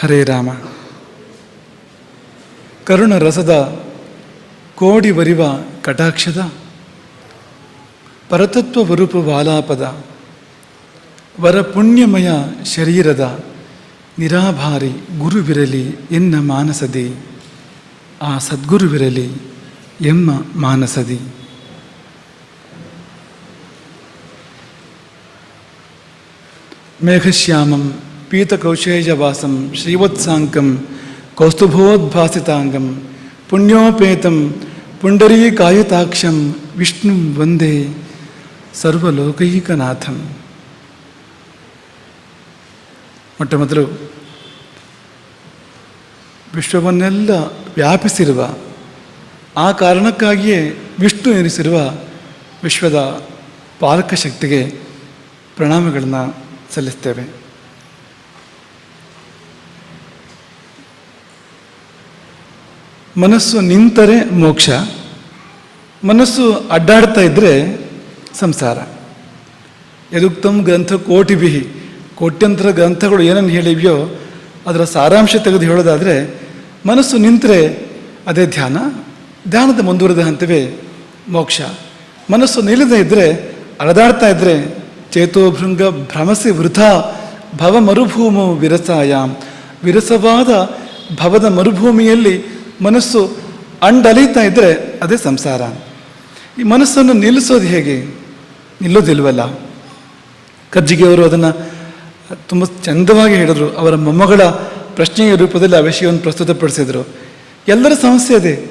ಹರೇ ರಾಮ. ಕರುಣ ರಸದ ಕೋಡಿ ಬರಿವ ಕಟಾಕ್ಷದ. ಪರತತ್ವ ವರೂಪ ವಾಲಾಪದ. ವರ ಪುಣ್ಯಮಯ ಶರೀರದ ನಿರಾಭಾರಿ ಗುರುವಿರಲಿ ಎನ್ನ ಮಾನಸದಿ. ಆ ಸದ್ಗುರುವಿರಲಿ ಎಮ್ಮ ಮಾನಸದಿ. ಮೇಘಶ್ಯಾಮಂ ಪೀತಕೌಶೇಜವಾಸಂ ಶ್ರೀವತ್ಸಾಂಕಂ ಕೌಸ್ತುಭೋದ್ಭಾಸಿತಾಂಗಂ, ಪುಣ್ಯೋಪೇತಂ, ಪುಂಡರೀಕಾಯುತಾಕ್ಷಂ, ವಿಷ್ಣು ವಂದೇ ಸರ್ವಲೋಕೈಕನಾಥಂ. ಮೊಟ್ಟ ಮೊದಲು ವಿಶ್ವವನ್ನೆಲ್ಲ ವ್ಯಾಪಿಸಿರುವ, ಆ ಕಾರಣಕ್ಕಾಗಿಯೇ ವಿಷ್ಣು ಎನಿಸಿರುವ ವಿಶ್ವದ ಪಾಲಕ ಶಕ್ತಿಗೆ ಪ್ರಣಾಮಗಳನ್ನು ಸಲ್ಲಿಸ್ತೇವೆ. ಮನಸ್ಸು ನಿಂತರೆ ಮೋಕ್ಷ, ಮನಸ್ಸು ಅಡ್ಡಾಡ್ತಾ ಇದ್ದರೆ ಸಂಸಾರ. ಯದುಕ್ತಮ್ ಗ್ರಂಥ ಕೋಟಿ ಬಿಹಿ ಕೋಟ್ಯಂತರ ಗ್ರಂಥಗಳು ಏನನ್ನು ಹೇಳಿವೆಯೋ ಅದರ ಸಾರಾಂಶ ತೆಗೆದು ಹೇಳೋದಾದರೆ, ಮನಸ್ಸು ನಿಂತರೆ ಅದೇ ಧ್ಯಾನ, ಧ್ಯಾನದ ಮುಂದುವರೆದ ಹಂತವೇ ಮೋಕ್ಷ. ಮನಸ್ಸು ನಿಲ್ಲದೇ ಇದ್ದರೆ ಅಳದಾಡ್ತಾ ಇದ್ದರೆ ಚೇತೋಭೃಂಗ ಭ್ರಮಸಿ ವೃಥ ಭವ ಮರುಭೂಮು ವಿರಸಾಯಾಮ್. ವಿರಸವಾದ ಭವದ ಮರುಭೂಮಿಯಲ್ಲಿ ಮನಸ್ಸು ಅಂಡಲೀತಾ ಇದ್ದರೆ ಅದೇ ಸಂಸಾರ. ಈ ಮನಸ್ಸನ್ನು ನಿಲ್ಲಿಸೋದು ಹೇಗೆ? ನಿಲ್ಲೋದಿಲ್ವಲ್ಲ? ಕರ್ಜಿಗೆಯವರು ಅದನ್ನು ತುಂಬ ಚಂದವಾಗಿ ಹೇಳಿದರು. ಅವರ ಮೊಮ್ಮಗಳ ಪ್ರಶ್ನೆಯ ರೂಪದಲ್ಲಿ ಆ ವಿಷಯವನ್ನು ಪ್ರಸ್ತುತಪಡಿಸಿದರು. ಎಲ್ಲರ ಸಮಸ್ಯೆ ಅದೇ.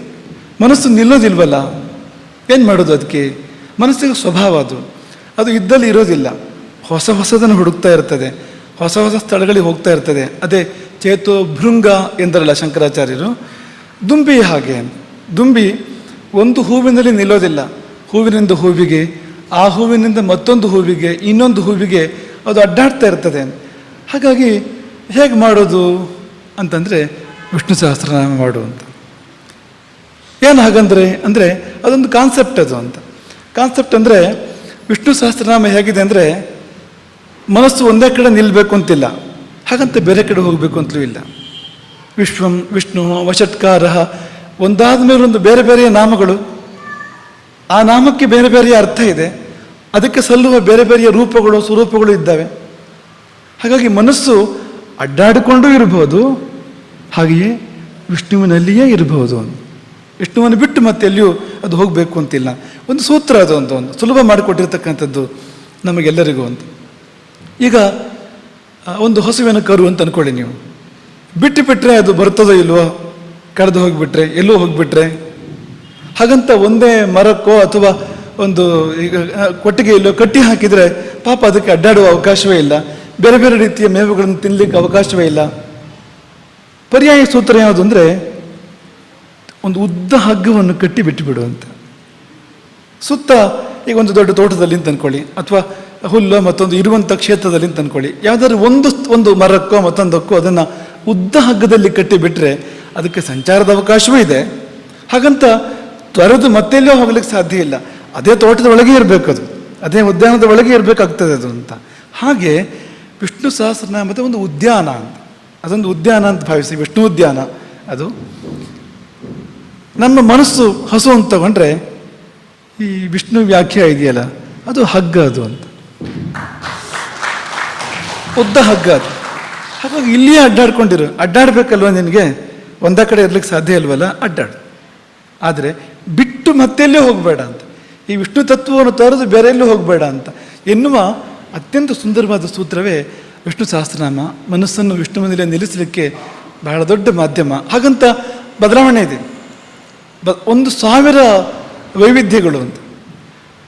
ಮನಸ್ಸು ನಿಲ್ಲೋದಿಲ್ವಲ್ಲ? ಏನು ಮಾಡೋದು ಅದಕ್ಕೆ ಮನಸ್ಸಿಗೆ ಸ್ವಭಾವ ಅದು. ಅದು ಇದ್ದಲ್ಲಿ ಇರೋದಿಲ್ಲ. ಹೊಸ ಹೊಸದನ್ನು ಹುಡುಕ್ತಾ ಇರ್ತದೆ. ಹೊಸ ಹೊಸ ಸ್ಥಳಗಳಿಗೆ ಹೋಗ್ತಾ ಇರ್ತದೆ. ಅದೇ ಚೇತೋ ಭೃಂಗ ಎಂದರಲ್ಲ ಶಂಕರಾಚಾರ್ಯರು. ದುಂಬಿ ಹಾಗೆ. ದುಂಬಿ ಒಂದು ಹೂವಿನಲ್ಲಿ ನಿಲ್ಲೋದಿಲ್ಲ. ಹೂವಿನಿಂದ ಹೂವಿಗೆ, ಆ ಹೂವಿನಿಂದ ಮತ್ತೊಂದು ಹೂವಿಗೆ, ಇನ್ನೊಂದು ಹೂವಿಗೆ ಅದು ಅಡ್ಡಾಡ್ತಾ ಇರ್ತದೆ. ಹಾಗಾಗಿ ಹೇಗೆ ಮಾಡೋದು ಅಂತಂದರೆ ವಿಷ್ಣು ಸಹಸ್ರನಾಮ ಮಾಡು ಅಂತ. ಏನು ಹಾಗಂದ್ರೆ, ಅಂದರೆ ಅದೊಂದು ಕಾನ್ಸೆಪ್ಟ್ ಅದು ಅಂತ. ಕಾನ್ಸೆಪ್ಟ್ ಅಂದರೆ ವಿಷ್ಣು ಸಹಸ್ರನಾಮ ಹೇಗಿದೆ ಅಂದರೆ ಮನಸ್ಸು ಒಂದೇ ಕಡೆ ನಿಲ್ಲಬೇಕು ಅಂತಿಲ್ಲ. ಹಾಗಂತ ಬೇರೆ ಕಡೆ ಹೋಗಬೇಕು ಅಂತಲೂ ಇಲ್ಲ. ವಿಶ್ವಂ ವಿಷ್ಣು ವಶತ್ಕಾರ ಒಂದಾದ ಮೇಲೊಂದು ಬೇರೆ ಬೇರೆಯ ನಾಮಗಳು. ಆ ನಾಮಕ್ಕೆ ಬೇರೆ ಬೇರೆಯ ಅರ್ಥ ಇದೆ. ಅದಕ್ಕೆ ಸಲ್ಲುವ ಬೇರೆ ಬೇರೆಯ ರೂಪಗಳು, ಸ್ವರೂಪಗಳು ಇದ್ದಾವೆ. ಹಾಗಾಗಿ ಮನಸ್ಸು ಅಡ್ಡಾಡಿಕೊಂಡು ಇರಬಹುದು ಹಾಗೆಯೇ ವಿಷ್ಣುವಿನಲ್ಲಿಯೇ ಇರಬಹುದು ವಿಷ್ಣುವನ್ನು ಬಿಟ್ಟು ಮತ್ತೆ ಎಲ್ಲಿಯೂ ಅದು ಹೋಗಬೇಕು ಅಂತಿಲ್ಲ. ಒಂದು ಸೂತ್ರ ಅದು ಅಂತ ಒಂದು ಸುಲಭ ಮಾಡಿಕೊಟ್ಟಿರ್ತಕ್ಕಂಥದ್ದು ನಮಗೆಲ್ಲರಿಗೂ ಅಂತ ಈಗ ಒಂದು ಹಸುವಿನ ಕರು ಅಂತ ಅಂದ್ಕೊಳ್ಳಿ ನೀವು. ಬಿಟ್ಟು ಬಿಟ್ಟರೆ ಅದು ಬರ್ತದೋ ಇಲ್ವೋ? ಕಡ್ದು ಹೋಗಿಬಿಟ್ರೆ, ಎಲ್ಲೂ ಹೋಗಿಬಿಟ್ರೆ? ಹಾಗಂತ ಒಂದೇ ಮರಕ್ಕೋ ಅಥವಾ ಒಂದು ಈಗ ಕೊಟ್ಟಿಗೆ ಕೊಟ್ಟಿಗೆಯಲ್ಲೋ ಕಟ್ಟಿ ಹಾಕಿದರೆ ಪಾಪ ಅದಕ್ಕೆ ಅಡ್ಡಾಡುವ ಅವಕಾಶವೇ ಇಲ್ಲ. ಬೇರೆ ಬೇರೆ ರೀತಿಯ ಮೇವುಗಳನ್ನು ತಿನ್ನಲಿಕ್ಕೆ ಅವಕಾಶವೇ ಇಲ್ಲ. ಪರ್ಯಾಯ ಸೂತ್ರ ಯಾವುದು ಅಂದರೆ, ಒಂದು ಉದ್ದ ಹಗ್ಗವನ್ನು ಕಟ್ಟಿ ಬಿಟ್ಟು ಅಂತ ಸುತ್ತ ಈಗ ಒಂದು ದೊಡ್ಡ ತೋಟದಲ್ಲಿ ಅಂತ ಅನ್ಕೊಳ್ಳಿ, ಅಥವಾ ಹುಲ್ಲು ಮತ್ತೊಂದು ಇರುವಂಥ ಕ್ಷೇತ್ರದಲ್ಲಿ ಅಂತ ಅನ್ಕೊಳ್ಳಿ. ಯಾವುದಾದ್ರೂ ಒಂದು ಒಂದು ಮರಕ್ಕೋ ಮತ್ತೊಂದಕ್ಕೋ ಅದನ್ನು ಉದ್ದ ಹಗ್ಗದಲ್ಲಿ ಕಟ್ಟಿಬಿಟ್ರೆ ಅದಕ್ಕೆ ಸಂಚಾರದ ಅವಕಾಶವೂ ಇದೆ. ಹಾಗಂತ ತೊರೆದು ಮತ್ತೆಲ್ಲೋ ಹೋಗ್ಲಿಕ್ಕೆ ಸಾಧ್ಯ ಇಲ್ಲ. ಅದೇ ತೋಟದ ಒಳಗೆ ಇರಬೇಕು ಅದು. ಅದೇ ಉದ್ಯಾನದ ಒಳಗೆ ಇರಬೇಕಾಗ್ತದೆ ಅದು ಅಂತ. ಹಾಗೆ ವಿಷ್ಣು ಸಹಸ್ರನಾಮದ ಒಂದು ಉದ್ಯಾನ ಅಂತ. ಅದೊಂದು ಉದ್ಯಾನ ಅಂತ ಭಾವಿಸಿ, ವಿಷ್ಣು ಉದ್ಯಾನ. ಅದು ನಮ್ಮ ಮನಸ್ಸು ಹಸು ಅಂತ ತಗೊಂಡ್ರೆ ಈ ವಿಷ್ಣು ವ್ಯಾಖ್ಯ ಇದೆಯಲ್ಲ, ಅದು ಹಗ್ಗ ಅದು ಅಂತ. ಉದ್ದ ಹಗ್ಗ ಅದು. ಹಾಗಾಗಿ ಇಲ್ಲಿಯೇ ಅಡ್ಡಾಡ್ಕೊಂಡಿರು. ಅಡ್ಡಾಡ್ಬೇಕಲ್ವ ನಿನಗೆ? ಒಂದ ಕಡೆ ಇರ್ಲಿಕ್ಕೆ ಸಾಧ್ಯ ಇಲ್ವಲ್ಲ? ಅಡ್ಡಾಡು. ಆದರೆ ಬಿಟ್ಟು ಮತ್ತೆಲ್ಲೇ ಹೋಗಬೇಡ ಅಂತ. ಈ ವಿಷ್ಣು ತತ್ವವನ್ನು ತೊರೆದು ಬೇರೆ ಎಲ್ಲೂ ಹೋಗಬೇಡ ಅಂತ. ಎನ್ನುವ ಅತ್ಯಂತ ಸುಂದರವಾದ ಸೂತ್ರವೇ ವಿಷ್ಣು ಸಹಸ್ರನಾಮ. ಮನಸ್ಸನ್ನು ಮನೆಯಲ್ಲಿ ನಿಲ್ಲಿಸಲಿಕ್ಕೆ ಬಹಳ ದೊಡ್ಡ ಮಾಧ್ಯಮ. ಹಾಗಂತ ಬದಲಾವಣೆ ಇದೆ. ಬ, ಒಂದು ಸಾವಿರ ವೈವಿಧ್ಯಗಳು ಅಂತ.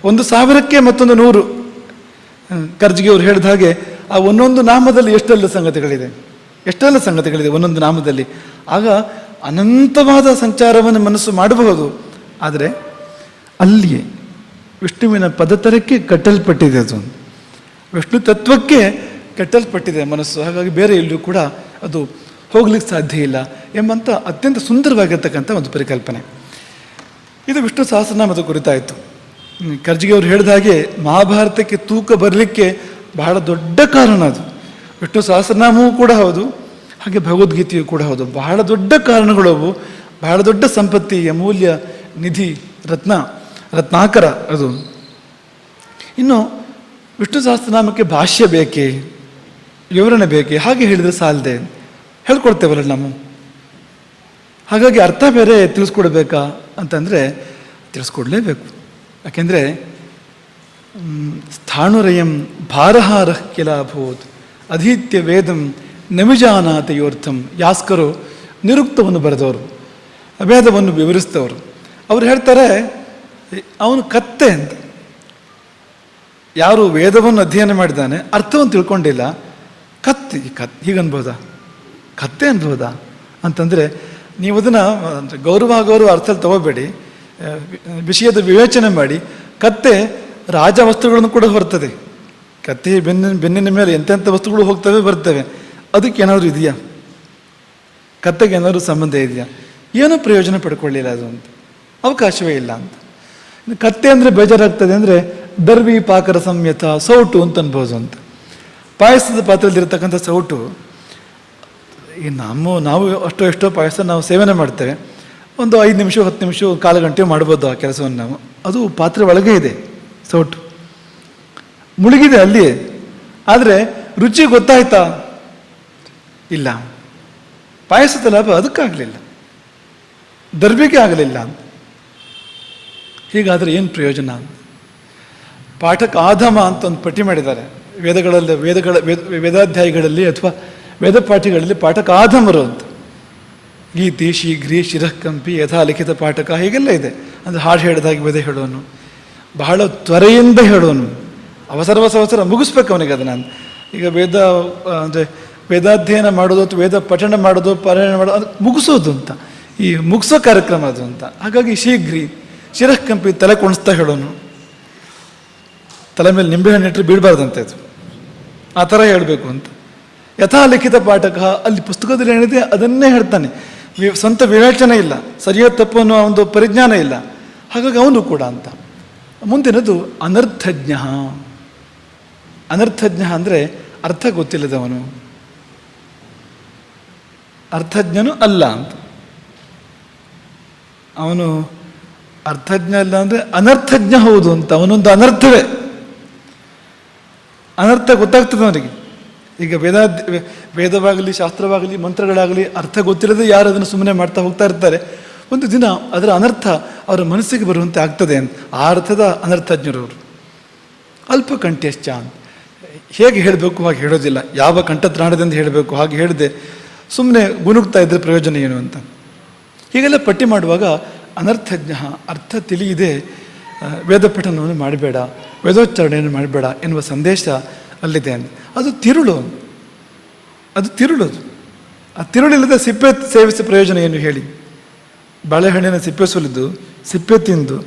ಒಂದು ಸಾವಿರಕ್ಕೆ ಮತ್ತೊಂದು ನೂರು. ಕರ್ಜಿಗೆ ಅವರು ಹೇಳಿದ ಹಾಗೆ ಆ ಒಂದೊಂದು ನಾಮದಲ್ಲಿ ಎಷ್ಟೆಲ್ಲ ಸಂಗತಿಗಳಿದೆ ಎಷ್ಟೆಲ್ಲ ಸಂಗತಿಗಳಿದೆ ಒಂದೊಂದು ನಾಮದಲ್ಲಿ. ಆಗ ಅನಂತವಾದ ಸಂಚಾರವನ್ನು ಮನಸ್ಸು ಮಾಡಬಹುದು. ಆದರೆ ಅಲ್ಲಿಯೇ ವಿಷ್ಣುವಿನ ಪದತರಕ್ಕೆ ಕಟ್ಟಲ್ಪಟ್ಟಿದೆ ಅದು. ವಿಷ್ಣು ತತ್ವಕ್ಕೆ ಕಟ್ಟಲ್ಪಟ್ಟಿದೆ ಮನಸ್ಸು. ಹಾಗಾಗಿ ಬೇರೆ ಎಲ್ಲೂ ಕೂಡ ಅದು ಹೋಗ್ಲಿಕ್ಕೆ ಸಾಧ್ಯ ಇಲ್ಲ ಎಂಬಂಥ ಅತ್ಯಂತ ಸುಂದರವಾಗಿರ್ತಕ್ಕಂಥ ಒಂದು ಪರಿಕಲ್ಪನೆ. ಇದು ವಿಷ್ಣು ಸಹಸ್ರನಾಮದ ಕುರಿತಾಯಿತು. ಖರ್ಜಿಗೆ ಅವರು ಹೇಳಿದ ಹಾಗೆ ಮಹಾಭಾರತಕ್ಕೆ ತೂಕ ಬರಲಿಕ್ಕೆ ಬಹಳ ದೊಡ್ಡ ಕಾರಣ ಅದು. ವಿಷ್ಣು ಸಹಸ್ರನಾಮವೂ ಕೂಡ ಹೌದು, ಹಾಗೆ ಭಗವದ್ಗೀತೆಯು ಕೂಡ ಹೌದು. ಬಹಳ ದೊಡ್ಡ ಕಾರಣಗಳು ಅವು. ಬಹಳ ದೊಡ್ಡ ಸಂಪತ್ತಿ, ಅಮೂಲ್ಯ ನಿಧಿ, ರತ್ನ, ರತ್ನಾಕರ ಅದು. ಇನ್ನು ವಿಷ್ಣು ಸಹಸ್ರನಾಮಕ್ಕೆ ಭಾಷ್ಯ ಬೇಕೇ, ವಿವರಣೆ ಬೇಕೇ, ಹಾಗೆ ಹೇಳಿದರೆ ಸಾಲದೆ. ಹೇಳ್ಕೊಡ್ತೇವಲ್ಲ ನಾವು. ಹಾಗಾಗಿ ಅರ್ಥ ಬೇರೆ ತಿಳಿಸ್ಕೊಡ್ಬೇಕಾ ಅಂತಂದರೆ ತಿಳಿಸ್ಕೊಡ್ಲೇಬೇಕು. ಯಾಕೆಂದರೆ ಸ್ಥಾಣುರಯಂ ಭಾರಹಾರ ಕಿಲ ಅಭೂತ್ ಅಧೀತ್ಯ ವೇದಂ ನಮಿಜಾನಾತೆಯೋರ್ಥಂ ಯಾಸ್ಕರು ನಿರುಕ್ತವನ್ನು ಬರೆದವರು ಅಭೇದವನ್ನು ವಿವರಿಸಿದವರು ಅವರು ಹೇಳ್ತಾರೆ ಅವನು ಕತ್ತೆ ಅಂತ. ಯಾರು ವೇದವನ್ನು ಅಧ್ಯಯನ ಮಾಡಿದ್ದಾನೆ, ಅರ್ಥವನ್ನು ತಿಳ್ಕೊಂಡಿಲ್ಲ. ಕತ್ತೆ ಕತ್, ಹೀಗನ್ಬೋದಾ? ಕತ್ತೆ ಅನ್ಬೋದಾ? ಅಂತಂದರೆ, ನೀವು ಅದನ್ನು ಗೌರವ ಗೌರವ ಅರ್ಥದಲ್ಲಿ ತಗೋಬೇಡಿ. ವಿಷಯದ ವಿವೇಚನೆ ಮಾಡಿ. ಕತ್ತೆ ರಾಜ ವಸ್ತುಗಳನ್ನು ಕೂಡ ಹೊರ್ತದೆ. ಕತ್ತೆ ಬೆನ್ನಿನ ಬೆನ್ನಿನ ಮೇಲೆ ಎಂತೆಂಥ ವಸ್ತುಗಳು ಹೋಗ್ತವೆ, ಬರ್ತವೆ. ಅದಕ್ಕೆ ಏನಾದರೂ ಇದೆಯಾ? ಕತ್ತೆಗೆ ಏನಾದರೂ ಸಂಬಂಧ ಇದೆಯಾ? ಏನೂ ಪ್ರಯೋಜನ ಪಡ್ಕೊಳ್ಳಿಲ್ಲ ಅದು ಅಂತ. ಅವಕಾಶವೇ ಇಲ್ಲ ಅಂತ. ಕತ್ತೆ ಅಂದರೆ ಬೇಜಾರಾಗ್ತದೆ ಅಂದರೆ ದರ್ವಿ ಪಾಕರ ಸಂಯತ, ಸೌಟು ಅಂತ ಅನ್ಬೋದು ಅಂತ. ಪಾಯಸದ ಪಾತ್ರದಲ್ಲಿರ್ತಕ್ಕಂಥ ಸೌಟು, ಈ ನಮ್ಮ, ನಾವು ಅಷ್ಟೋ ಎಷ್ಟೋ ಪಾಯಸ ನಾವು ಸೇವನೆ ಮಾಡ್ತೇವೆ. ಒಂದು ಐದು ನಿಮಿಷ, ಹತ್ತು ನಿಮಿಷ, ಕಾಲು ಗಂಟೆ ಮಾಡ್ಬೋದು ಆ ಕೆಲಸವನ್ನು ನಾವು. ಅದು ಪಾತ್ರೆ ಒಳಗೆ ಇದೆ. ಸೌಟು. ಮುಳುಗಿದೆ ಅಲ್ಲಿ. ಆದರೆ ರುಚಿ ಗೊತ್ತಾಯ್ತಾ? ಇಲ್ಲ. ಪಾಯಸದ ಲಾಭ ಅದಕ್ಕಾಗಲಿಲ್ಲ. ದರ್ಬಿಗೆ ಆಗಲಿಲ್ಲ. ಹೀಗಾದರೆ ಏನು ಪ್ರಯೋಜನ? ಪಾಠಕ್ಕೆ ಆಧಮ ಅಂತ ಒಂದು ಪಟ್ಟಿ ಮಾಡಿದ್ದಾರೆ. ವೇದಗಳಲ್ಲಿ, ವೇದಗಳ, ವೇದ, ವೇದಾಧ್ಯಾಯಿಗಳಲ್ಲಿ ಅಥವಾ ವೇದ ಪಾಠಗಳಲ್ಲಿ ಪಾಠಕ ಆಧಮರು ಅಂತ. ಗೀತಿ ಶೀಘ್ರಿ ಶಿರಃಕಂಪಿ ಯಥಾ ಲಿಖಿತ ಪಾಠಕ ಹೀಗೆಲ್ಲ ಇದೆ. ಅಂದರೆ ಹಾಡು ಹೇಳಿದಾಗಿ ವೇದ ಹೇಳೋನು. ಬಹಳ ತ್ವರೆಯಿಂದ ಹೇಳೋನು. ಅವಸರ ಅವಸರ ಮುಗಿಸ್ಬೇಕು ಅವನಿಗೆ ಅದನ್ನು. ಈಗ ವೇದ ಅಂದರೆ ವೇದಾಧ್ಯಯನ ಮಾಡೋದು ಅಥವಾ ವೇದ ಪಠಣ ಮಾಡೋದು, ಪಾರಾಯಣ ಮಾಡೋದು, ಅದು ಮುಗಿಸೋದು ಅಂತ. ಈ ಮುಗಿಸೋ ಕಾರ್ಯಕ್ರಮ ಅದು ಅಂತ. ಹಾಗಾಗಿ ಶೀಘ್ರಿ ಶಿರಃಕಂಪಿ ತಲೆ ಕೊಣಿಸ್ತಾ ಹೇಳೋನು. ತಲೆ ಮೇಲೆ ನಿಂಬೆಹಣ್ಣು ಇಟ್ಟರೆ ಬೀಳಬಾರ್ದಂತೆ ಅದು. ಆ ಥರ ಹೇಳಬೇಕು ಅಂತ. ಯಥಾ ಲಿಖಿತ ಪಾಠಕ, ಅಲ್ಲಿ ಪುಸ್ತಕದಲ್ಲಿ ಏನಿದೆ ಅದನ್ನೇ ಹೇಳ್ತಾನೆ. ಸ್ವಂತ ವಿವೇಚನೆ ಇಲ್ಲ. ಸರಿಯೋ ತಪ್ಪು ಅನ್ನೋ ಒಂದು ಪರಿಜ್ಞಾನ ಇಲ್ಲ. ಹಾಗಾಗಿ ಅವನು ಕೂಡ ಅಂತ. ಮುಂದಿನದು ಅನರ್ಥಜ್ಞ. ಅನರ್ಥಜ್ಞ ಅಂದರೆ ಅರ್ಥ ಗೊತ್ತಿಲ್ಲದವನು. ಅರ್ಥಜ್ಞನು ಅಲ್ಲ ಅಂತ. ಅವನು ಅರ್ಥಜ್ಞ ಅಲ್ಲ ಅಂದರೆ ಅನರ್ಥಜ್ಞ ಹೌದು ಅಂತ. ಅವನೊಂದು ಅನರ್ಥವೇ. ಅನರ್ಥ ಗೊತ್ತಾಗ್ತದೆ ಅವನಿಗೆ ಈಗ ವೇದ ವೇದವಾಗಲಿ, ಶಾಸ್ತ್ರವಾಗಲಿ, ಮಂತ್ರಗಳಾಗಲಿ ಅರ್ಥ ಗೊತ್ತಿಲ್ಲದೆ ಯಾರು ಅದನ್ನು ಸುಮ್ಮನೆ ಮಾಡ್ತಾ ಹೋಗ್ತಾ ಇರ್ತಾರೆ? ಒಂದು ದಿನ ಅದರ ಅನರ್ಥ ಅವರ ಮನಸ್ಸಿಗೆ ಬರುವಂತೆ ಆಗ್ತದೆ ಅಂತ ಆ ಅರ್ಥದ ಅನರ್ಥಜ್ಞರು ಅವರು. ಅಲ್ಪ ಕಂಠ್ಯಶ್ಚ ಅಂತ. ಹೇಗೆ ಹೇಳಬೇಕು ಹಾಗೆ ಹೇಳೋದಿಲ್ಲ. ಯಾವ ಕಂಠತ್ರಾಣದಿಂದ ಹೇಳಬೇಕು ಹಾಗೆ ಹೇಳಿದೆ. ಸುಮ್ಮನೆ ಗುಣುಗ್ತಾ ಇದ್ದರೆ ಪ್ರಯೋಜನ ಏನು ಅಂತ. ಹೀಗೆಲ್ಲ ಪಟ್ಟಿ ಮಾಡುವಾಗ ಅನರ್ಥಜ್ಞ, ಅರ್ಥ ತಿಳಿಯದೆ ವೇದ ಪಠನವನ್ನು ಮಾಡಬೇಡ, ವೇದೋಚ್ಚಾರಣೆಯನ್ನು ಮಾಡಬೇಡ ಎನ್ನುವ ಸಂದೇಶ ಅಲ್ಲಿದೆ ಅಂತ. ಅದು ತಿರುಳು. ಅದು ತಿರುಳು ಅದು ಆ ತಿರುಳಿಲ್ಲದೆ ಸಿಪ್ಪೆ ಸೇವಿಸಿದ ಪ್ರಯೋಜನ ಏನು ಹೇಳಿ. ಬಾಳೆಹಣ್ಣಿನ ಸಿಪ್ಪೆ ಸುಲಿದು, ಸಿಪ್ಪೆ ತಿಂದು,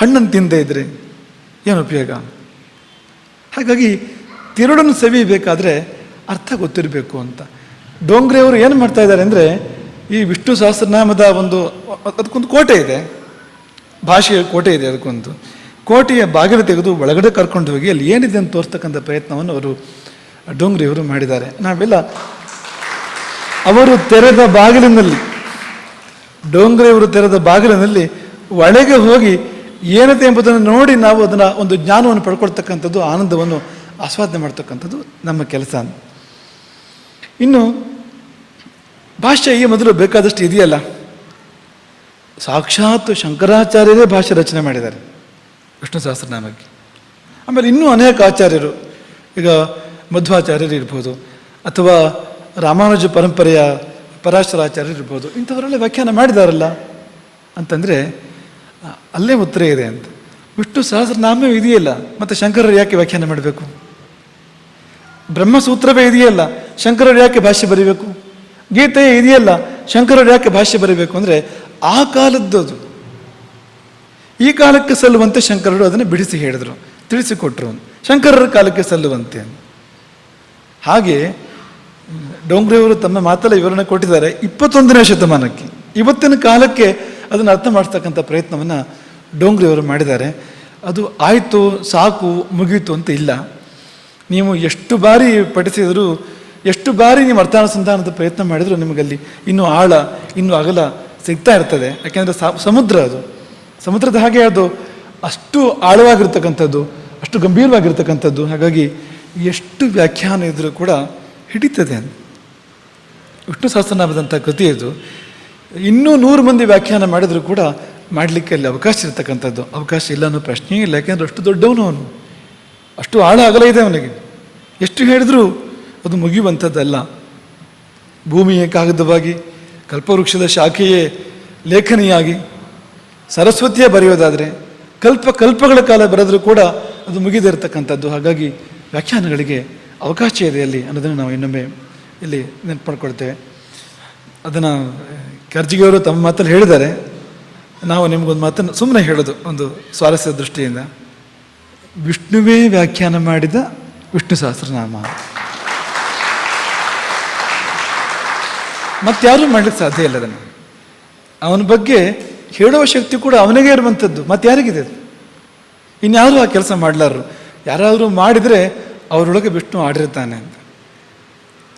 ಹಣ್ಣನ್ನು ತಿಂದೇ ಇದ್ರೆ ಏನು ಉಪಯೋಗ? ಹಾಗಾಗಿ ತಿರುಳನ್ನು ಸವಿಬೇಕಾದ್ರೆ ಅರ್ಥ ಗೊತ್ತಿರಬೇಕು ಅಂತ. ಡೋಂಗ್ರೆಯವರು ಏನು ಮಾಡ್ತಾ ಇದ್ದಾರೆ ಅಂದರೆ, ಈ ವಿಷ್ಣು ಸಹಸ್ರನಾಮದ ಒಂದು, ಅದಕ್ಕೊಂದು ಕೋಟೆ ಇದೆ. ಭಾಷೆಯ ಕೋಟೆ ಇದೆ ಅದಕ್ಕೊಂದು. ಕೋಟೆಯ ಬಾಗಿಲು ತೆಗೆದು ಒಳಗಡೆ ಕರ್ಕೊಂಡು ಹೋಗಿ ಅಲ್ಲಿ ಏನಿದೆ ಅಂತ ತೋರಿಸ್ತಕ್ಕಂಥ ಪ್ರಯತ್ನವನ್ನು ಅವರು ಡೋಂಗ್ರಿಯವರು ಮಾಡಿದ್ದಾರೆ. ನಾವೆಲ್ಲ ಅವರು ತೆರೆದ ಬಾಗಿಲಿನಲ್ಲಿ ಡೋಂಗ್ರೆಯವರು ತೆರೆದ ಬಾಗಿಲಿನಲ್ಲಿ ಒಳಗೆ ಹೋಗಿ ಏನತೆ ಎಂಬುದನ್ನು ನೋಡಿ ನಾವು ಅದನ್ನು ಒಂದು ಜ್ಞಾನವನ್ನು ಪಡ್ಕೊಳ್ತಕ್ಕಂಥದ್ದು ಆನಂದವನ್ನು ಆಸ್ವಾದನೆ ಮಾಡ್ತಕ್ಕಂಥದ್ದು ನಮ್ಮ ಕೆಲಸ. ಇನ್ನು ಭಾಷೆ ಈ ಮೊದಲು ಬೇಕಾದಷ್ಟು ಇದೆಯಲ್ಲ? ಸಾಕ್ಷಾತ್ ಶಂಕರಾಚಾರ್ಯರೇ ಭಾಷೆ ರಚನೆ ಮಾಡಿದ್ದಾರೆ. ವಿಷ್ಣು ಸಹಸ್ರನಾಮಕ್ಕೆ ಆಮೇಲೆ ಇನ್ನೂ ಅನೇಕ ಆಚಾರ್ಯರು ಈಗ ಮಧ್ವಾಚಾರ್ಯರು ಇರ್ಬೋದು ಅಥವಾ ರಾಮಾನುಜ ಪರಂಪರೆಯ ಪರಾಶರಾಚಾರ್ಯರು ಇರ್ಬೋದು, ಇಂಥವರೆಲ್ಲ ವ್ಯಾಖ್ಯಾನ ಮಾಡಿದಾರಲ್ಲ? ಅಂತಂದರೆ ಅಲ್ಲೇ ಉತ್ತರ ಇದೆ ಅಂತ. ವಿಷ್ಣು ಸಹಸ್ರನಾಮವೇ ಇದೆಯಲ್ಲ, ಮತ್ತು ಶಂಕರರು ಯಾಕೆ ವ್ಯಾಖ್ಯಾನ ಮಾಡಬೇಕು? ಬ್ರಹ್ಮಸೂತ್ರವೇ ಇದೆಯಲ್ಲ, ಶಂಕರರು ಯಾಕೆ ಭಾಷೆ ಬರೀಬೇಕು? ಗೀತೆ ಇದೆಯಲ್ಲ, ಶಂಕರರು ಯಾಕೆ ಭಾಷೆ ಬರೀಬೇಕು? ಅಂದರೆ, ಆ ಕಾಲದ್ದು ಈ ಕಾಲಕ್ಕೆ ಸಲ್ಲುವಂತೆ ಶಂಕರರು ಅದನ್ನು ಬಿಡಿಸಿ ಹೇಳಿದರು, ತಿಳಿಸಿಕೊಟ್ರು ಶಂಕರರ ಕಾಲಕ್ಕೆ ಸಲ್ಲುವಂತೆ ಹಾಗೆ ಡೋಂಗ್ರೆಯವರು ತಮ್ಮ ಮಾತಲ್ಲ ವಿವರಣೆ ಕೊಟ್ಟಿದ್ದಾರೆ ಇಪ್ಪತ್ತೊಂದನೇ ಶತಮಾನಕ್ಕೆ. ಇವತ್ತಿನ ಕಾಲಕ್ಕೆ ಅದನ್ನು ಅರ್ಥ ಮಾಡಿಸ್ತಕ್ಕಂಥ ಪ್ರಯತ್ನವನ್ನು ಡೋಂಗ್ರೆಯವರು ಮಾಡಿದ್ದಾರೆ. ಅದು ಆಯಿತು, ಸಾಕು ಮುಗಿಯಿತು ಅಂತ ಇಲ್ಲ. ನೀವು ಎಷ್ಟು ಬಾರಿ ಪಠಿಸಿದರೂ, ಎಷ್ಟು ಬಾರಿ ನೀವು ಅರ್ಥಾನುಸಂಧಾನದ ಪ್ರಯತ್ನ ಮಾಡಿದರೂ ನಿಮಗಲ್ಲಿ ಇನ್ನೂ ಆಳ, ಇನ್ನೂ ಅಗಲ ಸಿಗ್ತಾ ಇರ್ತದೆ. ಯಾಕೆಂದರೆ ಸಮುದ್ರ ಅದು. ಸಮುದ್ರದ ಹಾಗೆ ಅದು ಅಷ್ಟು ಆಳವಾಗಿರ್ತಕ್ಕಂಥದ್ದು, ಅಷ್ಟು ಗಂಭೀರವಾಗಿರ್ತಕ್ಕಂಥದ್ದು. ಹಾಗಾಗಿ ಎಷ್ಟು ವ್ಯಾಖ್ಯಾನ ಇದ್ದರೂ ಕೂಡ ಹಿಡಿತದೆ ಅಂತ. ವಿಷ್ಣು ಸಹಸ್ರನಾಮದಂಥ ಕೃತಿ ಇದು ಇನ್ನೂ ನೂರು ಮಂದಿ ವ್ಯಾಖ್ಯಾನ ಮಾಡಿದರೂ ಕೂಡ ಮಾಡಲಿಕ್ಕೆ ಅಲ್ಲಿ ಅವಕಾಶ ಇರತಕ್ಕಂಥದ್ದು. ಅವಕಾಶ ಇಲ್ಲ ಅನ್ನೋ ಪ್ರಶ್ನೆಯೇ ಇಲ್ಲ, ಯಾಕೆಂದ್ರೆ ಅಷ್ಟು ದೊಡ್ಡವನು ಅವನು. ಅಷ್ಟು ಆಳ ಅಗಲ ಇದೆ ಅವನಿಗೆ. ಎಷ್ಟು ಹೇಳಿದರೂ ಅದು ಮುಗಿಯುವಂಥದ್ದಲ್ಲ. ಭೂಮಿಯೇ ಕಾಗದವಾಗಿ ಕಲ್ಪವೃಕ್ಷದ ಶಾಖೆಯೇ ಲೇಖನಿಯಾಗಿ, ಸರಸ್ವತಿಯೇ ಬರೆಯೋದಾದರೆ, ಕಲ್ಪ ಕಲ್ಪಗಳ ಕಾಲ ಬರೆದರೂ ಕೂಡ ಅದು ಮುಗಿದಿರತಕ್ಕಂಥದ್ದು. ಹಾಗಾಗಿ ವ್ಯಾಖ್ಯಾನಗಳಿಗೆ ಅವಕಾಶ ಇದೆ ಅಲ್ಲಿ ಅನ್ನೋದನ್ನು ನಾವು ಇನ್ನೊಮ್ಮೆ ಇಲ್ಲಿ ನೆನಪು ಮಾಡ್ಕೊಳ್ತೇವೆ ಅದನ್ನು ಕರ್ಜಿಗೆಯವರು ತಮ್ಮ ಮಾತಲ್ಲಿ ಹೇಳಿದ್ದಾರೆ. ನಾವು ನಿಮಗೊಂದು ಮಾತನ್ನು ಸುಮ್ಮನೆ ಹೇಳೋದು, ಒಂದು ಸ್ವಾರಸ್ಯ ದೃಷ್ಟಿಯಿಂದ. ವಿಷ್ಣುವೇ ವ್ಯಾಖ್ಯಾನ ಮಾಡಿದ ವಿಷ್ಣು ಸಹಸ್ರನಾಮ. ಮತ್ತಾರೂ ಮಾಡಲಿಕ್ಕೆ ಸಾಧ್ಯ ಇಲ್ಲ ಅದನ್ನು. ಅವನ ಬಗ್ಗೆ ಹೇಳುವ ಶಕ್ತಿ ಕೂಡ ಅವನಿಗೆ ಇರುವಂಥದ್ದು ಮತ್ತೆ ಯಾರಿಗಿದೆ ಅದು. ಇನ್ಯಾರು ಆ ಕೆಲಸ ಮಾಡಲಾರರು. ಯಾರಾದರೂ ಮಾಡಿದರೆ ಅವರೊಳಗೆ ವಿಷ್ಣು ಆಡಿರ್ತಾನೆ ಅಂತ.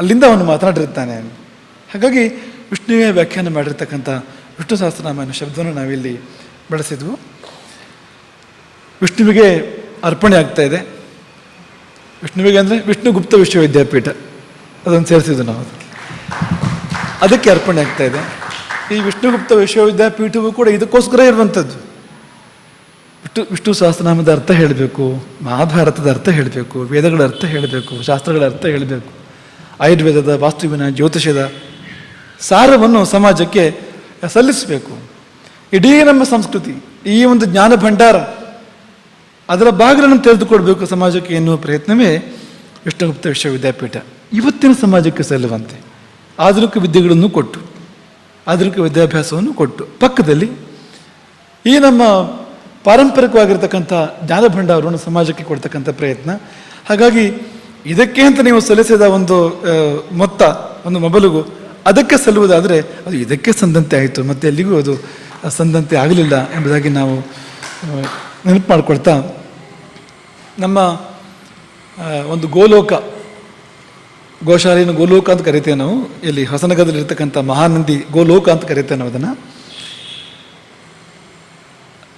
ಅಲ್ಲಿಂದ ಅವನು ಮಾತನಾಡಿರ್ತಾನೆ ಹಾಗಾಗಿ ವಿಷ್ಣುವೇ ವ್ಯಾಖ್ಯಾನ ಮಾಡಿರ್ತಕ್ಕಂಥ ವಿಷ್ಣು ಸಹಸ್ರನಾಮ ಅನ್ನೋ ಶಬ್ದವನ್ನು ನಾವಿಲ್ಲಿ ಬಳಸಿದ್ವು. ವಿಷ್ಣುವಿಗೆ ಅರ್ಪಣೆ ಆಗ್ತಾ ಇದೆ. ವಿಷ್ಣುವಿಗೆ ಅಂದರೆ ವಿಷ್ಣುಗುಪ್ತ ವಿಶ್ವವಿದ್ಯಾಪೀಠ. ಅದನ್ನು ಸೇರಿಸಿದ್ವು ನಾವು. ಅದಕ್ಕೆ ಅರ್ಪಣೆ ಆಗ್ತಾ ಇದೆ. ಈ ವಿಷ್ಣುಗುಪ್ತ ವಿಶ್ವವಿದ್ಯಾಪೀಠವು ಕೂಡ ಇದಕ್ಕೋಸ್ಕರ ಇರುವಂಥದ್ದು. ವಿಷ್ಣು ವಿಷ್ಣು ಸಹಸ್ರನಾಮದ ಅರ್ಥ ಹೇಳಬೇಕು, ಮಹಾಭಾರತದ ಅರ್ಥ ಹೇಳಬೇಕು, ವೇದಗಳ ಅರ್ಥ ಹೇಳಬೇಕು, ಶಾಸ್ತ್ರಗಳ ಅರ್ಥ ಹೇಳಬೇಕು. ಆಯುರ್ವೇದದ, ವಾಸ್ತುವಿನ ಜ್ಯೋತಿಷದ ಸಾರವನ್ನು ಸಮಾಜಕ್ಕೆ ಸಲ್ಲಿಸಬೇಕು. ಇಡೀ ನಮ್ಮ ಸಂಸ್ಕೃತಿ, ಈ ಒಂದು ಜ್ಞಾನ ಭಂಡಾರ, ಅದರ ಭಾಗಗಳನ್ನು ತೆರೆದುಕೊಡ್ಬೇಕು ಸಮಾಜಕ್ಕೆ ಎನ್ನುವ ಪ್ರಯತ್ನವೇ ವಿಷ್ಣುಗುಪ್ತ ವಿಶ್ವವಿದ್ಯಾಪೀಠ. ಇವತ್ತಿನ ಸಮಾಜಕ್ಕೆ ಸಲ್ಲುವಂತೆ ಆಧುನಿಕ ವಿದ್ಯೆಗಳನ್ನು ಕೊಟ್ಟು, ಆಧುನಿಕ ವಿದ್ಯಾಭ್ಯಾಸವನ್ನು ಕೊಟ್ಟು, ಪಕ್ಕದಲ್ಲಿ ಈ ನಮ್ಮ ಪಾರಂಪರಿಕವಾಗಿರ್ತಕ್ಕಂಥ ಜ್ಞಾನ ಭಂಡಾರವನ್ನು ಸಮಾಜಕ್ಕೆ ಕೊಡ್ತಕ್ಕಂಥ ಪ್ರಯತ್ನ. ಹಾಗಾಗಿ ಇದಕ್ಕೆ ಅಂತ ನೀವು ಸಲ್ಲಿಸಿದ ಒಂದು ಮೊತ್ತ, ಒಂದು ಮೊಬಲುಗು, ಅದಕ್ಕೆ ಸಲ್ಲುವುದಾದರೆ ಅದು ಇದಕ್ಕೆ ಸಂದಂತೆ ಆಯಿತು, ಮತ್ತೆ ಎಲ್ಲಿಗೂ ಅದು ಸಂದಂತೆ ಆಗಲಿಲ್ಲ ಎಂಬುದಾಗಿ ನಾವು ನೆನಪು ಮಾಡಿಕೊಳ್ತಾ, ನಮ್ಮ ಒಂದು ಗೋಲೋಕ, ಗೋಶಾಲೆಯನ್ನು ಗೋಲೋಕ ಅಂತ ಕರಿತೇವೆ ನಾವು, ಇಲ್ಲಿ ಹೊಸನಗರದಲ್ಲಿರ್ತಕ್ಕಂಥ ಮಹಾನಂದಿ ಗೋಲೋಕ ಅಂತ ಕರಿತೇವೆ ನಾವು ಅದನ್ನು.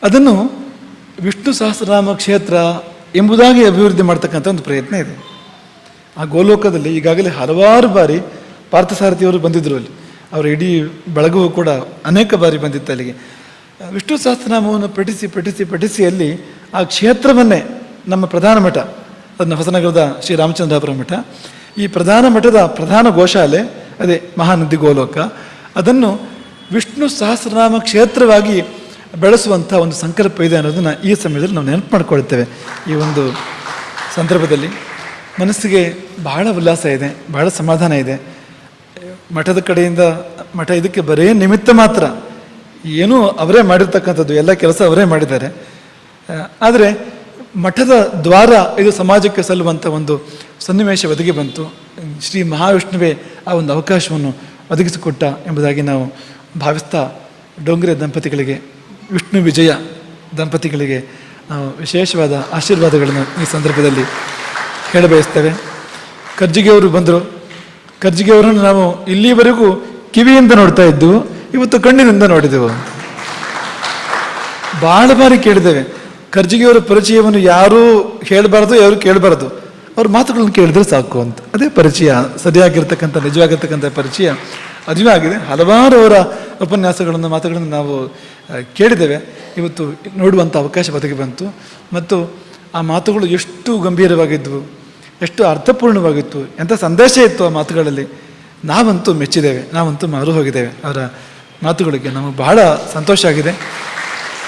ಅದನ್ನು ವಿಷ್ಣು ಸಹಸ್ರನಾಮ ಕ್ಷೇತ್ರ ಎಂಬುದಾಗಿ ಅಭಿವೃದ್ಧಿ ಮಾಡ್ತಕ್ಕಂಥ ಒಂದು ಪ್ರಯತ್ನ ಇದೆ. ಆ ಗೋಲೋಕದಲ್ಲಿ ಈಗಾಗಲೇ ಹಲವಾರು ಬಾರಿ ಪಾರ್ಥಸಾರಥಿಯವರು ಬಂದಿದ್ದರು ಅಲ್ಲಿ. ಅವರ ಇಡೀ ಬಳಗವು ಕೂಡ ಅನೇಕ ಬಾರಿ ಬಂದಿತ್ತು ಅಲ್ಲಿಗೆ. ವಿಷ್ಣು ಸಹಸ್ರನಾಮವನ್ನು ಪಠಿಸಿ ಪಠಿಸಿ ಪಠಿಸಿ ಅಲ್ಲಿ ಆ ಕ್ಷೇತ್ರವನ್ನೇ ನಮ್ಮ ಪ್ರಧಾನ ಮಠ, ಅದನ್ನು ಹೊಸನಗರದ ಶ್ರೀ ರಾಮಚಂದ್ರಾಪುರ ಮಠ, ಈ ಪ್ರಧಾನ ಮಠದ ಪ್ರಧಾನ ಗೋಶಾಲೆ, ಅದೇ ಮಹಾನದಿ ಗೋಲೋಕ, ಅದನ್ನು ವಿಷ್ಣು ಸಹಸ್ರನಾಮ ಕ್ಷೇತ್ರವಾಗಿ ಬೆಳೆಸುವಂಥ ಒಂದು ಸಂಕಲ್ಪ ಇದೆ ಅನ್ನೋದನ್ನು ಈ ಸಮಯದಲ್ಲಿ ನಾವು ನೆನಪು ಮಾಡ್ಕೊಳ್ತೇವೆ ಈ ಒಂದು ಸಂದರ್ಭದಲ್ಲಿ. ಮನಸ್ಸಿಗೆ ಬಹಳ ಉಲ್ಲಾಸ ಇದೆ, ಬಹಳ ಸಮಾಧಾನ ಇದೆ. ಮಠದ ಕಡೆಯಿಂದ, ಮಠ ಇದಕ್ಕೆ ಬರೇ ನಿಮಿತ್ತ ಮಾತ್ರ. ಏನೂ ಅವರೇ ಮಾಡಿರ್ತಕ್ಕಂಥದ್ದು, ಎಲ್ಲ ಕೆಲಸ ಅವರೇ ಮಾಡಿದ್ದಾರೆ. ಆದರೆ ಮಠದ ದ್ವಾರ ಇದು ಸಮಾಜಕ್ಕೆ ಸಲ್ಲುವಂಥ ಒಂದು ಸನ್ನಿವೇಶ ಒದಗಿ ಬಂತು. ಶ್ರೀ ಮಹಾವಿಷ್ಣುವೇ ಆ ಒಂದು ಅವಕಾಶವನ್ನು ಒದಗಿಸಿಕೊಟ್ಟ ಎಂಬುದಾಗಿ ನಾವು ಭಾವಿಸ್ತಾ ಡೋಂಗ್ರೆ ದಂಪತಿಗಳಿಗೆ, ವಿಷ್ಣು ವಿಜಯ ದಂಪತಿಗಳಿಗೆ ವಿಶೇಷವಾದ ಆಶೀರ್ವಾದಗಳನ್ನು ಈ ಸಂದರ್ಭದಲ್ಲಿ ಹೇಳಬಯಸ್ತೇವೆ ಕರ್ಜಿಗೆಯವರು ಬಂದರು. ಕರ್ಜಿಗೆಯವರನ್ನು ನಾವು ಇಲ್ಲಿವರೆಗೂ ಕಿವಿಯಿಂದ ನೋಡ್ತಾ ಇದ್ದೆವು ಇವತ್ತು ಕಣ್ಣಿನಿಂದ ನೋಡಿದೆವು. ಬಹಳ ಬಾರಿ ಕೇಳಿದ್ದೇವೆ. ಕರ್ಜಿಗೆಯವರ ಪರಿಚಯವನ್ನು ಯಾರೂ ಹೇಳಬಾರ್ದು, ಯಾರು ಕೇಳಬಾರ್ದು. ಅವ್ರ ಮಾತುಗಳನ್ನು ಕೇಳಿದ್ರೆ ಸಾಕು ಅಂತ. ಅದೇ ಪರಿಚಯ, ಸರಿಯಾಗಿರ್ತಕ್ಕಂಥ, ನಿಜವಾಗಿರ್ತಕ್ಕಂಥ ಪರಿಚಯ. ಅದುವೇ ಆಗಿದೆ. ಹಲವಾರು ಅವರ ಉಪನ್ಯಾಸಗಳನ್ನು, ಮಾತುಗಳನ್ನು ನಾವು ಕೇಳಿದ್ದೇವೆ. ಇವತ್ತು ನೋಡುವಂಥ ಅವಕಾಶ ಬದುಕಿ ಬಂತು. ಮತ್ತು ಆ ಮಾತುಗಳು ಎಷ್ಟು ಗಂಭೀರವಾಗಿದ್ವು. ಎಷ್ಟು ಅರ್ಥಪೂರ್ಣವಾಗಿತ್ತು, ಎಂಥ ಸಂದೇಶ ಇತ್ತು ಆ ಮಾತುಗಳಲ್ಲಿ. ನಾವಂತೂ ಮೆಚ್ಚಿದ್ದೇವೆ, ನಾವಂತೂ ಮಾರು ಹೋಗಿದ್ದೇವೆ. ಅವರ ಮಾತುಗಳಿಗೆ ನಮಗೆ ಬಹಳ ಸಂತೋಷ ಆಗಿದೆ.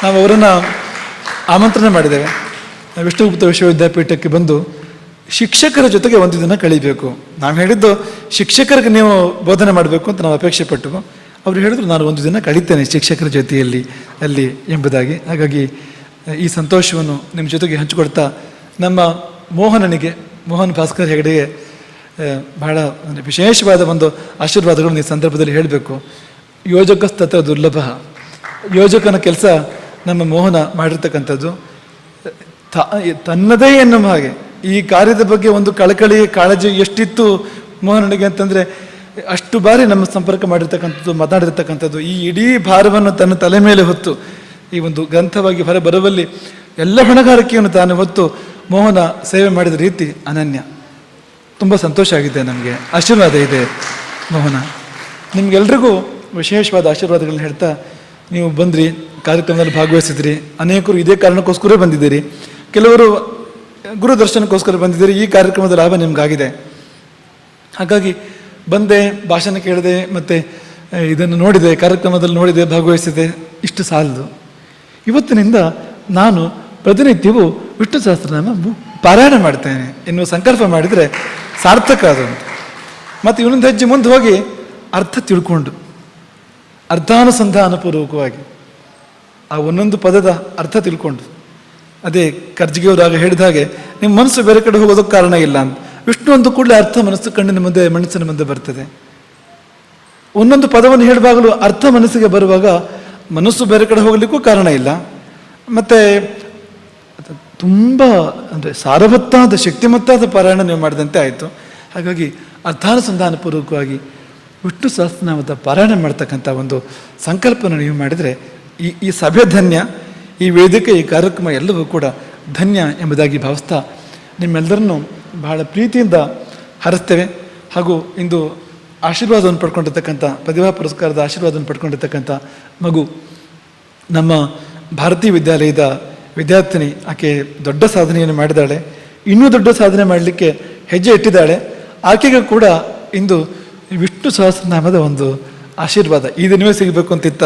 ನಾವು ಅವರನ್ನು ಆಮಂತ್ರಣ ಮಾಡಿದ್ದೇವೆ. ವಿಷ್ಣುಗುಪ್ತ ವಿಶ್ವವಿದ್ಯಾಪೀಠಕ್ಕೆ ಬಂದು ಶಿಕ್ಷಕರ ಜೊತೆಗೆ ಒಂದು ದಿನ ಕಳಿಬೇಕು. ನಾವು ಹೇಳಿದ್ದು ಶಿಕ್ಷಕರಿಗೆ ನೀವು ಬೋಧನೆ ಮಾಡಬೇಕು ಅಂತ ನಾವು ಅಪೇಕ್ಷೆ ಪಟ್ಟು ಅವರು ಹೇಳಿದ್ರು, ನಾನು ಒಂದು ದಿನ ಕಳೀತೇನೆ ಶಿಕ್ಷಕರ ಜೊತೆಯಲ್ಲಿ, ಅಲ್ಲಿ, ಎಂಬುದಾಗಿ. ಹಾಗಾಗಿ ಈ ಸಂತೋಷವನ್ನು ನಿಮ್ಮ ಜೊತೆಗೆ ಹಂಚಿಕೊಡ್ತಾ ನಮ್ಮ ಮೋಹನನಿಗೆ ಮೋಹನ್ ಭಾಸ್ಕರ್ ಹೆಗಡೆಗೆ ಬಹಳ ಒಂದು ವಿಶೇಷವಾದ ಒಂದು ಆಶೀರ್ವಾದಗಳನ್ನು ಈ ಸಂದರ್ಭದಲ್ಲಿ ಹೇಳಬೇಕು. ಯೋಜಕ ಯೋಜಕಸ್ತತ ದುರ್ಲಭ. ಯೋಜಕನ ಕೆಲಸ ನಮ್ಮ ಮೋಹನ ಮಾಡಿರ್ತಕ್ಕಂಥದ್ದು. ತನ್ನದೇ ಎನ್ನುವ ಹಾಗೆ. ಈ ಕಾರ್ಯದ ಬಗ್ಗೆ ಒಂದು ಕಳಕಳಿ, ಕಾಳಜಿ ಎಷ್ಟಿತ್ತು ಮೋಹನನಿಗೆ ಅಂತಂದರೆ, ಅಷ್ಟು ಬಾರಿ ನಮ್ಮ ಸಂಪರ್ಕ ಮಾಡಿರ್ತಕ್ಕಂಥದ್ದು, ಮಾತಾಡಿರ್ತಕ್ಕಂಥದ್ದು, ಈ ಇಡೀ ಭಾರವನ್ನು ತನ್ನ ತಲೆ ಮೇಲೆ ಹೊತ್ತು, ಈ ಒಂದು ಗ್ರಂಥವಾಗಿ ಹೊರ ಬರುವಲ್ಲಿ ಎಲ್ಲ ಹೊಣೆಗಾರಿಕೆಯನ್ನು ತಾನು ಹೊತ್ತು ಮೋಹನ ಸೇವೆ ಮಾಡಿದ ರೀತಿ ಅನನ್ಯ. ತುಂಬ ಸಂತೋಷ ಆಗಿದೆ ನಮಗೆ. ಆಶೀರ್ವಾದ ಇದೆ ಮೋಹನ. ನಿಮಗೆಲ್ರಿಗೂ ವಿಶೇಷವಾದ ಆಶೀರ್ವಾದಗಳನ್ನ ಹೇಳ್ತಾ ನೀವು ಬಂದ್ರಿ, ಕಾರ್ಯಕ್ರಮದಲ್ಲಿ ಭಾಗವಹಿಸಿದ್ರಿ. ಅನೇಕರು ಇದೇ ಕಾರಣಕ್ಕೋಸ್ಕರ ಬಂದಿದ್ದೀರಿ. ಕೆಲವರು ಗುರು ದರ್ಶನಕ್ಕೋಸ್ಕರ ಬಂದಿದ್ದೀರಿ. ಈ ಕಾರ್ಯಕ್ರಮದ ಲಾಭ ನಿಮಗಾಗಿದೆ. ಹಾಗಾಗಿ ಬಂದೆ, ಭಾಷಣ ಕೇಳಿದೆ, ಮತ್ತು ಇದನ್ನು ನೋಡಿದೆ, ಕಾರ್ಯಕ್ರಮದಲ್ಲಿ ನೋಡಿದೆ, ಭಾಗವಹಿಸಿದೆ. ಇಷ್ಟು ಸಾಲದು. ಇವತ್ತಿನಿಂದ ನಾನು ಪ್ರತಿನಿತ್ಯವೂ ವಿಷ್ಣು ಸಹಸ್ರನಾಮ ಪಾರಾಯಣ ಮಾಡ್ತೇನೆ ಎನ್ನುವ ಸಂಕಲ್ಪ ಮಾಡಿದರೆ ಸಾರ್ಥಕ ಅದು ಮತ್ತು ಇವನೊಂದು ಹೆಜ್ಜೆ ಮುಂದೆ ಹೋಗಿ ಅರ್ಥ ತಿಳ್ಕೊಂಡು ಅರ್ಥಾನುಸಂಧಾನಪೂರ್ವಕವಾಗಿ ಆ ಒಂದೊಂದು ಪದದ ಅರ್ಥ ತಿಳ್ಕೊಂಡು, ಅದೇ ಕರ್ಜಿಗೆಯವರಾಗ ಹೇಳಿದ ಹಾಗೆ ನಿಮ್ಮ ಮನಸ್ಸು ಬೇರೆ ಕಡೆ ಹೋಗೋದಕ್ಕೆ ಕಾರಣ ಇಲ್ಲ ಅಂತ. ವಿಷ್ಣು ಒಂದು ಕೂಡಲೇ ಅರ್ಥ ಮನಸ್ಸು ಕಣ್ಣಿನ ಮುಂದೆ, ಮನಸ್ಸಿನ ಮುಂದೆ ಬರ್ತದೆ. ಒಂದೊಂದು ಪದವನ್ನು ಹೇಳುವಾಗಲೂ ಅರ್ಥ ಮನಸ್ಸಿಗೆ ಬರುವಾಗ ಮನಸ್ಸು ಬೇರೆ ಕಡೆ ಹೋಗಲಿಕ್ಕೂ ಕಾರಣ ಇಲ್ಲ. ಮತ್ತು ತುಂಬ, ಅಂದರೆ ಸಾರವತ್ತಾದ ಶಕ್ತಿಮತ್ತಾದ ಪಾರಾಯಣ ನೀವು ಮಾಡಿದಂತೆ ಆಯಿತು. ಹಾಗಾಗಿ ಅರ್ಥಾನುಸಂಧಾನಪೂರ್ವಕವಾಗಿ ವಿಷ್ಣು ಸಹಸ್ರನಾಮದ ಪಾರಾಯಣ ಮಾಡ್ತಕ್ಕಂಥ ಒಂದು ಸಂಕಲ್ಪನ ನೀವು ಮಾಡಿದರೆ ಈ ಈ ಸಭೆ ಧನ್ಯ, ಈ ವೇದಿಕೆ, ಈ ಕಾರ್ಯಕ್ರಮ ಎಲ್ಲವೂ ಕೂಡ ಧನ್ಯ ಎಂಬುದಾಗಿ ಭಾವಿಸ್ತಾ ನಿಮ್ಮೆಲ್ಲರನ್ನು ಬಹಳ ಪ್ರೀತಿಯಿಂದ ಹರಿಸ್ತೇವೆ. ಹಾಗೂ ಇಂದು ಆಶೀರ್ವಾದವನ್ನು ಪಡ್ಕೊಂಡಿರ್ತಕ್ಕಂಥ, ಪ್ರತಿಭಾ ಪುರಸ್ಕಾರದ ಆಶೀರ್ವಾದವನ್ನು ಪಡ್ಕೊಂಡಿರ್ತಕ್ಕಂಥ ಮಗು ನಮ್ಮ ಭಾರತೀಯ ವಿದ್ಯಾಲಯದ ವಿದ್ಯಾರ್ಥಿನಿ, ಆಕೆ ದೊಡ್ಡ ಸಾಧನೆಯನ್ನು ಮಾಡಿದ್ದಾಳೆ. ಇನ್ನೂ ದೊಡ್ಡ ಸಾಧನೆ ಮಾಡಲಿಕ್ಕೆ ಹೆಜ್ಜೆ ಇಟ್ಟಿದ್ದಾಳೆ. ಆಕೆಗೆ ಕೂಡ ಇಂದು ವಿಷ್ಣು ಸಹಸ್ರನಾಮದ ಒಂದು ಆಶೀರ್ವಾದ. ಈ ದಿನವೇ ಸಿಗಬೇಕು ಅಂತಿತ್ತ?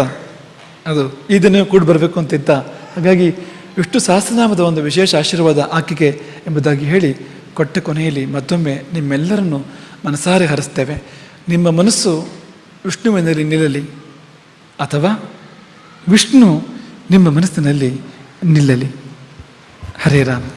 ಅದು ಈ ದಿನವೇ ಕೂಡ ಬರಬೇಕು ಅಂತಿತ್ತ? ಹಾಗಾಗಿ ವಿಷ್ಣು ಸಹಸ್ರನಾಮದ ಒಂದು ವಿಶೇಷ ಆಶೀರ್ವಾದ ಆಕೆಗೆ ಎಂಬುದಾಗಿ ಹೇಳಿ ಕೊಟ್ಟ ಕೊನೆಯಲ್ಲಿ ಮತ್ತೊಮ್ಮೆ ನಿಮ್ಮೆಲ್ಲರನ್ನು ಮನಸಾರೆ ಹರಿಸ್ತೇವೆ. ನಿಮ್ಮ ಮನಸ್ಸು ವಿಷ್ಣುವಿನಲ್ಲಿ ನಿಲ್ಲಲಿ ಅಥವಾ ವಿಷ್ಣು ನಿಮ್ಮ ಮನಸ್ಸಿನಲ್ಲಿ ನಿಲ್ಲಲಿ ಹರೇ ರಾಮ್